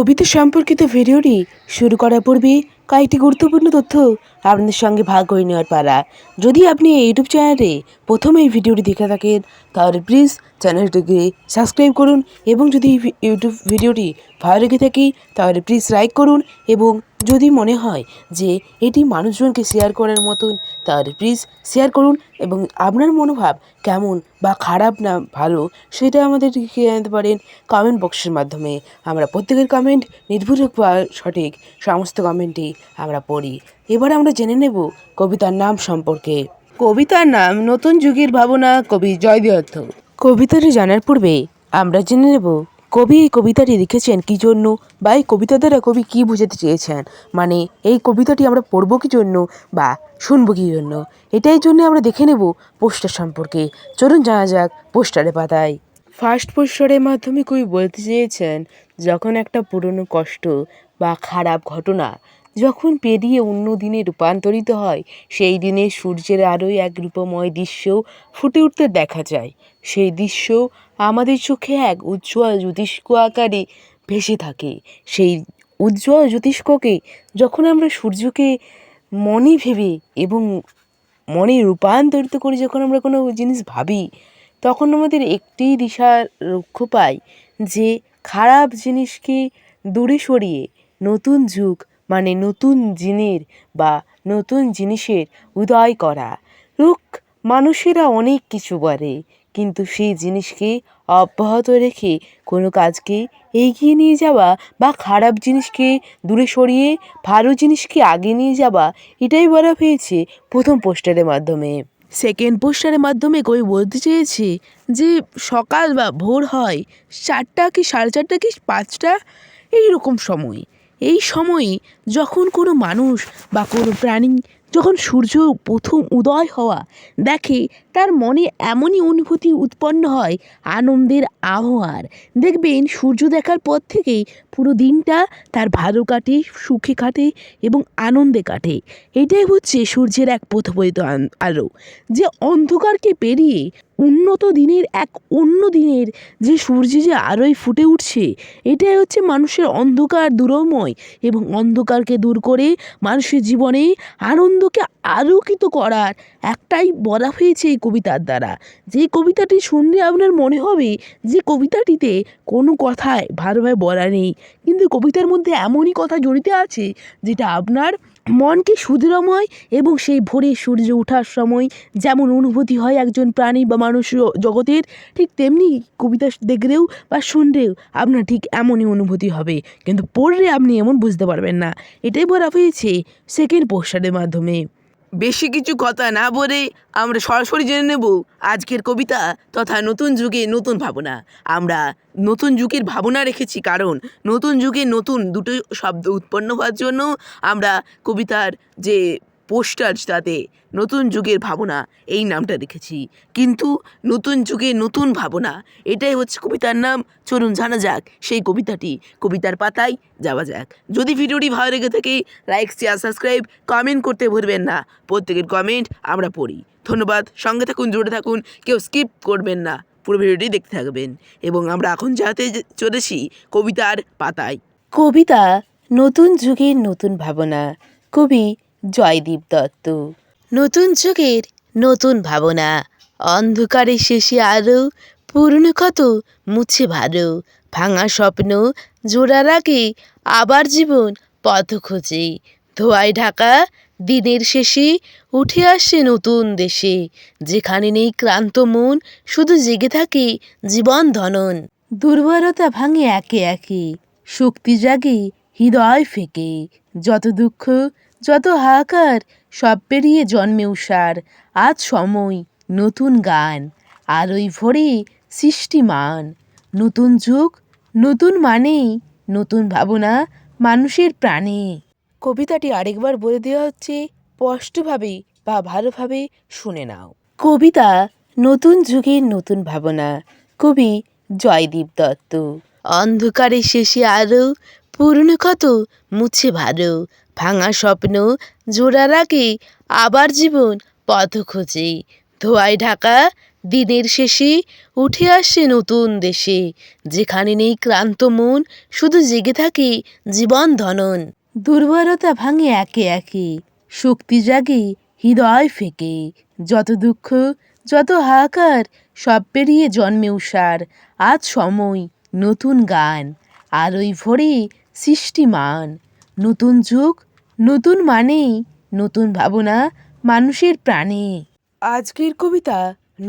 কবিতা সম্পর্কিত ভিডিওটি শুরু করার পূর্বে কয়েকটি গুরুত্বপূর্ণ তথ্য আপনাদের সঙ্গে ভাগ করে নেওয়ার পারা যদি আপনি এই ইউটিউব চ্যানেলে প্রথমে এই ভিডিওটি দেখে থাকেন, তাহলে প্লিজ চ্যানেলটিকে সাবস্ক্রাইব করুন এবং যদি ইউটিউব ভিডিওটি ভালো লেগে থাকে, তাহলে প্লিজ লাইক করুন এবং যদি মনে হয় যে এটি মানুষজনকে শেয়ার করার মতন, তাহলে প্লিজ শেয়ার করুন এবং আপনার মনোভাব কেমন বা খারাপ না ভালো সেটা আমাদের জানাতে পারেন কমেন্ট বক্সের মাধ্যমে। আমরা প্রত্যেকের কমেন্ট নির্ভুলক বা সঠিক সমস্ত কমেন্টই আমরা পড়ি। এবার আমরা জেনে নেব কবিতার নাম সম্পর্কে। কবিতার নাম নতুন যুগের ভাবনা কবি জয়দত্ত কবিতাটি জানার পূর্বে আমরা জেনে নেব কবি এই কবিতাটি লিখেছেন কী জন্য বা এই কবিতা দ্বারা কবি কী বোঝাতে চেয়েছেন? মানে এই কবিতাটি আমরা পড়ব কী জন্য বা শুনব কী জন্য? এটাই জন্য আমরা দেখে নেব পোস্টার সম্পর্কে। চলুন জানা যাক পোস্টারে পাতায়। ফার্স্ট পোস্টারের মাধ্যমে কবি বলতে চেয়েছেন যখন একটা পুরনো কষ্ট বা খারাপ ঘটনা যখন পেরিয়ে অন্য দিনে রূপান্তরিত হয়, সেই দিনে সূর্যের আলোয় এক রূপময় দৃশ্য ফুটে উঠতে দেখা যায়। সেই দৃশ্য আমাদের চোখে এক উজ্জ্বল জ্যোতিষ্ক আকারে ভেসে থাকে। সেই উজ্জ্বল জ্যোতিষ্ককে যখন আমরা সূর্যকে মনে ভেবে এবং মনে রূপান্তরিত করে, যখন আমরা কোনো জিনিস ভাবি, তখন আমাদের একটি দিশা লক্ষ্য পাই যে, খারাপ জিনিসকে দূরে সরিয়ে নতুন যুগ মানে নতুন জিনের বা নতুন জিনিসের উদয় করা। লোক মানুষেরা অনেক কিছু বলে, কিন্তু সেই জিনিসকে অব্যাহত রেখে কোনো কাজকে এগিয়ে নিয়ে যাওয়া বা খারাপ জিনিসকে দূরে সরিয়ে ভালো জিনিসকে আগে নিয়ে যাওয়া, এটাই বলা হয়েছে প্রথম পোস্টারের মাধ্যমে। সেকেন্ড পোস্টারের মাধ্যমে কবি বলতে চেয়েছে যে, সকাল বা ভোর হয়, চারটা কি সাড়ে চারটা কি পাঁচটা? এই রকম সময়। এই সময়ে যখন কোনো মানুষ বা কোনো প্রাণী যখন সূর্য প্রথম উদয় হওয়া দেখে, তার মনে এমনই অনুভূতি উৎপন্ন হয় আনন্দের আবহাওয়ার। দেখবেন, সূর্য দেখার পর থেকেই পুরো দিনটা তার ভালো কাটে, সুখে কাটে এবং আনন্দে কাটে। এটাই হচ্ছে সূর্যের এক প্রথমিত আলো, যে অন্ধকারকে পেরিয়ে উন্নত দিনের এক অন্য দিনের যে সূর্য যে আলোয় ফুটে উঠছে, এটাই হচ্ছে মানুষের অন্ধকার দূরময় এবং অন্ধকারকে দূর করে মানুষের জীবনে আনন্দকে আলোকিত করার একটাই বলা হয়েছে এই কবিতার দ্বারা। যে কবিতাটি শুনলে আপনার মনে হবে যে কবিতাটিতে কোনো কথায় ভালোভাবে বলা নেই, কিন্তু কবিতার মধ্যে এমনই কথা জড়িত আছে যেটা আপনার মনকে সুদৃঢ়ময় এবং সেই ভোরে সূর্য ওঠার সময় যেমন অনুভূতি হয় একজন প্রাণী বা মানুষ জগতের, ঠিক তেমনি কবিতা দেখলেও বা শুনলেও আপনার ঠিক এমনই অনুভূতি হবে। কিন্তু পড়লে আপনি এমন বুঝতে পারবেন না। এটাই বলা হয়েছে সেকেন্ড পোস্টারের মাধ্যমে। বেশি কিছু কথা না বলে আমরা সরাসরি জেনে নেব আজকের কবিতা তথা নতুন যুগে নতুন ভাবনা। আমরা নতুন যুগের ভাবনা রেখেছি কারণ নতুন যুগে নতুন দুটো শব্দ উৎপন্ন হওয়ার জন্য আমরা কবিতার যে পোস্টার তাতে নতুন যুগের ভাবনা, এই নামটা রেখেছি। কিন্তু নতুন যুগে নতুন ভাবনা, এটাই হচ্ছে কবিতার নাম। চলুন জানা যাক, সেই কবিতাটি কবিতার পাতায় যাওয়া যাক। যদি ভিডিওটি ভালো লেগে থাকে লাইক শেয়ার সাবস্ক্রাইব কমেন্ট করতে ভুলবেন না। প্রত্যেকের কমেন্ট আমরা পড়ি। ধন্যবাদ, সঙ্গে থাকুন, জুড়ে থাকুন, কেউ স্কিপ করবেন না। পুরো ভিডিওটি দেখতে থাকবেন। এবং আমরা এখন যাতে চলেছি কবিতার পাতায়। কবিতা নতুন যুগের নতুন ভাবনা। কবি জয়দীপ দত্ত। নতুন যুগের নতুন ভাবনা। অন্ধকারে শেষে আরও পুরনো ক্ষত মুছে ভালো। ভাঙা স্বপ্ন জোড়ার আগে আবার জীবন পথ খোঁজে। ধোয়ায় ঢাকা দিনের শেষে উঠে আসে নতুন দেশে। যেখানে নেই ক্লান্ত মন, শুধু জেগে থাকে জীবন ধনন। দুর্বলতা ভাঙে একে একে, শক্তি জাগে হৃদয় ফেকে। যত দুঃখ যত হাহাকার, সব পেরিয়ে জন্মে উষার আজ সময় নতুন গান আলোয় ভরে সৃষ্টিমান। নতুন যুগ, নতুন মানেই নতুন ভাবনা মানুষের প্রাণে। কবিতাটি আরেকবার বলে দেওয়া হচ্ছে, স্পষ্টভাবে বা ভালোভাবে শুনে নাও। কবিতা নতুন যুগের নতুন ভাবনা। কবি জয়দীপ দত্ত। অন্ধকারে শেষে আলো পুরনো ক্ষত মুছে ভালো। ভাঙা স্বপ্ন, জোড়ার আগে, আবার জীবন, পথ খোঁজে। ধোয়ায় ঢাকা, দিনের শেষে, উঠে আসছে নতুন দেশে। যেখানে নেই ক্লান্ত মন, শুধু জেগে থাকে জীবন ধনন। দুর্বলতা ভাঙে একে একে, শক্তি জাগে হৃদয় ফেকে। যত দুঃখ, যত হাহাকার, সব পেরিয়ে জন্মে উষার আজ সময়, নতুন গান। আর ওই ভরে সৃষ্টিমান। নতুন যুগ, নতুন মানে নতুন ভাবনা মানুষের প্রাণে। আজকের কবিতা,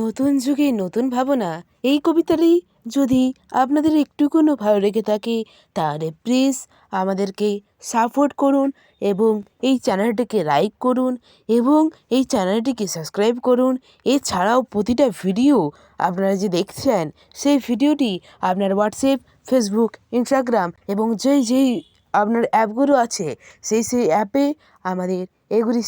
নতুন যুগে নতুন ভাবনা, এই কবিতাটি যদি আপনাদের একটুকুনও ভালো লেগে থাকে, তাহলে প্লিজ আমাদেরকে সাপোর্ট করুন এবং এই চ্যানেলটিকে লাইক করুন এবং এই চ্যানেলটিকে সাবস্ক্রাইব করুন। এছাড়াও প্রতিটা ভিডিও আপনারা যে দেখছেন, সেই ভিডিওটি আপনার হোয়াটসঅ্যাপ ফেসবুক ইনস্টাগ্রাম এবং যেই যেই আপনার অ্যাপগুলো আছে, সেই সেই অ্যাপে আমাদের এগুলি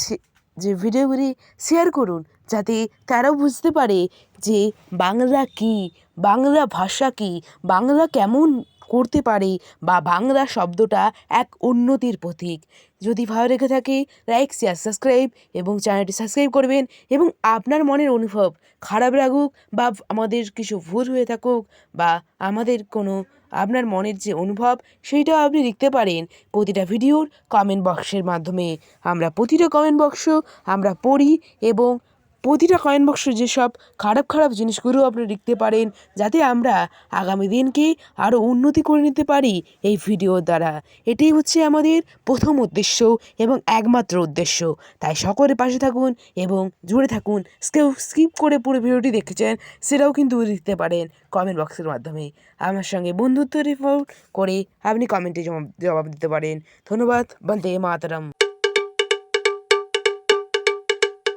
যে ভিডিওগুলি শেয়ার করুন, যাতে তারাও বুঝতে পারে যে বাংলা কী, বাংলা ভাষা কী, বাংলা কেমন করতে পারে বা বাংলা শব্দটা এক উন্নতির প্রতীক। যদি ভালো লেগে থাকে লাইক শেয়ার সাবস্ক্রাইব এবং চ্যানেলটি সাবস্ক্রাইব করবেন এবং আপনার মনের অনুভব খারাপ লাগুক বা আমাদের কিছু ভুল হয়ে থাকুক বা আমাদের কোনো আপনার মনের যে অনুভব সেইটাও আপনি লিখতে পারেন প্রতিটা ভিডিওর কমেন্ট বক্সের মাধ্যমে। আমরা প্রতিটা কমেন্ট বক্স আমরা পড়ি এবং প্রতিটা কয়েন বক্স যেসব খারাপ খারাপ জিনিসগুলো আপনি লিখতে পারেন, যাতে আমরা আগামী দিনকে আরও উন্নতি করে নিতে পারি এই ভিডিওর দ্বারা। এটাই হচ্ছে আমাদের প্রথম উদ্দেশ্য এবং একমাত্র উদ্দেশ্য। তাই সকলের পাশে থাকুন এবং জুড়ে থাকুন। স্কিপ করে পুরো ভিডিওটি দেখেছেন, সেটাও কিন্তু লিখতে পারেন কমেন্ট বক্সের মাধ্যমে। আমার সঙ্গে বন্ধুত্ব রিপোর্ট করে আপনি কমেন্টে জবাব জবাব দিতে পারেন। ধন্যবাদ, বন্দে মাতারাম।